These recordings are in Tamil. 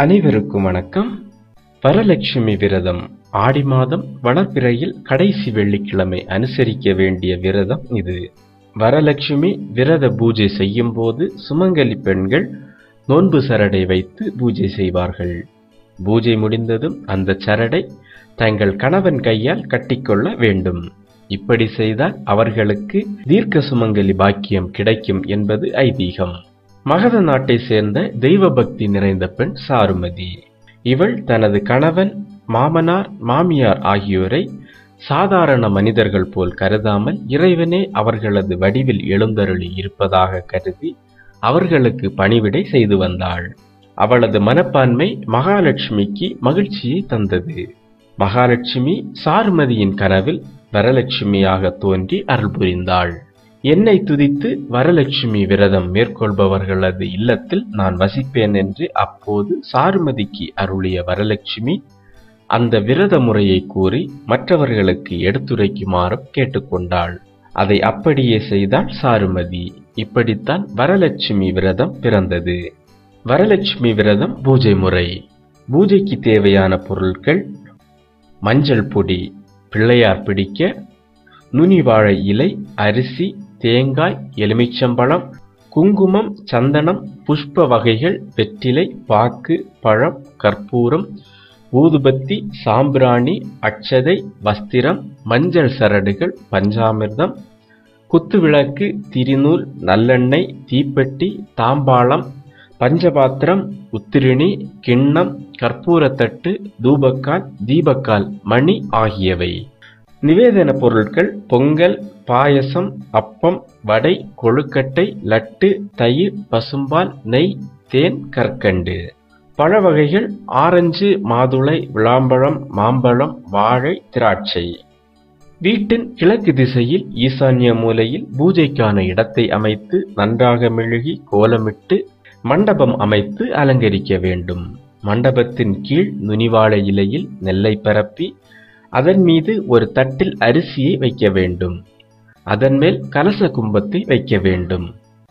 அனைவருக்கும் வணக்கம். வரலட்சுமி விரதம் ஆடி மாதம் வளர்பிறையில் கடைசி வெள்ளிக்கிழமை அனுசரிக்க வேண்டிய விரதம் இது. வரலட்சுமி விரத பூஜை செய்யும் போது சுமங்கலி பெண்கள் நோன்பு சரடை வைத்து பூஜை செய்வார்கள். பூஜை முடிந்ததும் அந்த சரடை தங்கள் கணவன் கையால் கட்டிக்கொள்ள வேண்டும். இப்படி செய்தால் அவர்களுக்கு தீர்க்க சுமங்கலி பாக்கியம் கிடைக்கும் என்பது ஐதீகம். மகத நாட்டை சேர்ந்த தெய்வ பக்தி நிறைந்த பெண் சாருமதி. இவள் தனது கணவன் மாமனார் மாமியார் ஆகியோரை சாதாரண மனிதர்கள் போல் கருதாமல் இறைவனே அவர்களது வடிவில் எழுந்தருளி இருப்பதாக கருதி அவர்களுக்கு பணிவிடை செய்து வந்தாள். அவளது மனப்பான்மை மகாலட்சுமிக்கு மகிழ்ச்சியை தந்தது. மகாலட்சுமி சாருமதியின் கனவில் வரலட்சுமியாக தோன்றி அருள் புரிந்தாள். என்னை துதித்து வரலட்சுமி விரதம் மேற்கொள்பவர்களது இல்லத்தில் நான் வசிப்பேன் என்று அப்போது சாருமதிக்கு அருளிய வரலட்சுமி அந்த விரத முறையை கூறி மற்றவர்களுக்கு எடுத்துரைக்குமாறும் கேட்டுக்கொண்டாள். அதை அப்படியே செய்தாள் சாருமதி. இப்படித்தான் வரலட்சுமி விரதம் பிறந்தது. வரலட்சுமி விரதம் பூஜை முறை. பூஜைக்கு தேவையான பொருட்கள் மஞ்சள் பொடி பிள்ளையார் பிடிக்க நுனி வாழை இலை அரிசி தேங்காய் எலுமிச்சம்பழம் குங்குமம் சந்தனம் புஷ்ப வகைகள் வெற்றிலை பாக்கு பழம் கற்பூரம் ஊதுபத்தி சாம்பிராணி அட்சதை வஸ்திரம் மஞ்சள் சரடுகள் பஞ்சாமிர்தம் குத்துவிளக்கு திரிநூல் நல்லெண்ணெய் தீப்பெட்டி தாம்பாளம் பஞ்சபாத்திரம் உத்திரிணி கிண்ணம் கற்பூரத்தட்டு தூபக்கால் தீபக்கால் மணி ஆகியவை. நிவேதன பொருட்கள் பொங்கல் பாயசம் அப்பம் வடை கொழுக்கட்டை லட்டு தயிர் பசும்பால் நெய் தேன் கற்கண்டு. பழ வகைகள் ஆரஞ்சு மாதுளை விளாம்பழம் மாம்பழம் வாழை திராட்சை. வீட்டின் கிழக்கு திசையில் ஈசான்ய மூலையில் பூஜைக்கான இடத்தை அமைத்து நன்றாக மெழுகி கோலமிட்டு மண்டபம் அமைத்து அலங்கரிக்க வேண்டும். மண்டபத்தின் கீழ் நுனிவாழை இலையில் நெல்லை பரப்பி அதன் மீது ஒரு தட்டில் அரிசியை வைக்க வேண்டும். அதன் மேல் கலச கும்பத்தை வைக்க வேண்டும்.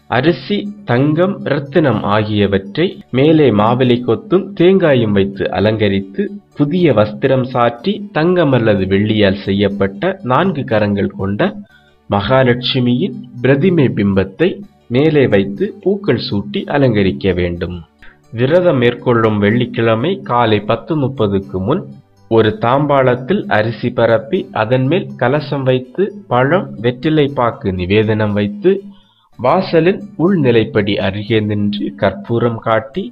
அரிசி தங்கம் ரத்தினம் ஆகியவற்றை மேலே மாவிலை கொத்தும் தேங்காயும் வைத்து அலங்கரித்து புதிய வஸ்திரம் சாற்றி தங்கம் அல்லது வெள்ளியால் செய்யப்பட்ட நான்கு கரங்கள் கொண்ட மகாலட்சுமியின் பிரதிமை பிம்பத்தை மேலே வைத்து பூக்கள் சூட்டி அலங்கரிக்க வேண்டும். விரதம் மேற்கொள்ளும் வெள்ளிக்கிழமை காலை பத்து முப்பதுக்கு முன் ஒரு தாம்பாளத்தில் அரிசி பரப்பி அதன் மேல் கலசம் வைத்து பழம் வெற்றிலை பாக்கு நிவேதனம் வைத்து வாசலின் உள்நிலைப்படி அருகே நின்று கற்பூரம் காட்டி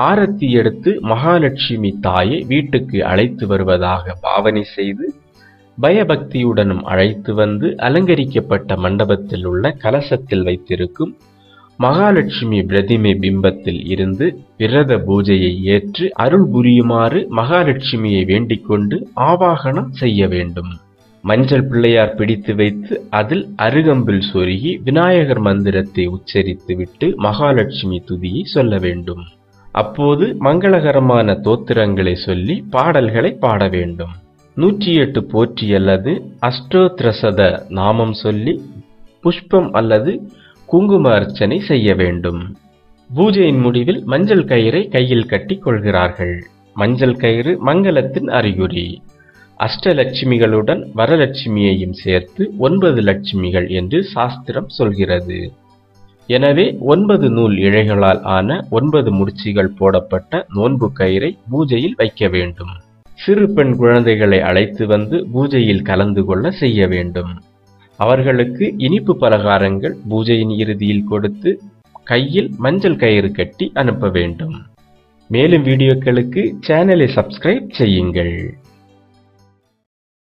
ஆரத்தி எடுத்து மகாலட்சுமி தாயை வீட்டுக்கு அழைத்து வருவதாக பாவனை செய்து பயபக்தியுடனும் அழைத்து வந்து அலங்கரிக்கப்பட்ட மண்டபத்தில் உள்ள கலசத்தில் வைத்திருக்கும் மகாலட்சுமி பிரதிமை பிம்பத்தில் இருந்து விரத பூஜையை ஏற்று அருள் புரியுமாறு மகாலட்சுமியை வேண்டிக் கொண்டு ஆவாகனம் செய்ய வேண்டும். மஞ்சள் பிள்ளையார் பிடித்து வைத்து அதில் அருகம்பில் சொருகி விநாயகர் மந்திரத்தை உச்சரித்துவிட்டு மகாலட்சுமி துதியை சொல்ல வேண்டும். அப்போது மங்களகரமான தோத்திரங்களை சொல்லி பாடல்களை பாட வேண்டும். நூற்றி எட்டு போற்றி அல்லது அஷ்டோத்ரசத நாமம் சொல்லி புஷ்பம் அல்லது குங்கும அர்ச்சனை செய்ய வேண்டும். பூஜையின் முடிவில் மஞ்சள் கயிறை கையில் கட்டி கொள்கிறார்கள். மஞ்சள் கயிறு மங்களத்தின் அறிகுறி. அஷ்டலட்சுமிகளுடன் வரலட்சுமியையும் சேர்த்து ஒன்பது லட்சுமிகள் என்று சாஸ்திரம் சொல்கிறது. எனவே ஒன்பது நூல் இழைகளால் ஆன ஒன்பது முடிச்சுகள் போடப்பட்ட நோன்பு கயிறை பூஜையில் வைக்க வேண்டும். சிறு பெண் குழந்தைகளை அழைத்து வந்து பூஜையில் கலந்து கொள்ள செய்ய வேண்டும். அவர்களுக்கு இனிப்பு பலகாரங்கள் பூஜையின் இறுதியில் கொடுத்து கையில் மஞ்சள் கயிறு கட்டி அனுப்ப வேண்டும். மேலும் வீடியோக்களுக்கு சேனலை சப்ஸ்கிரைப் செய்யுங்கள்.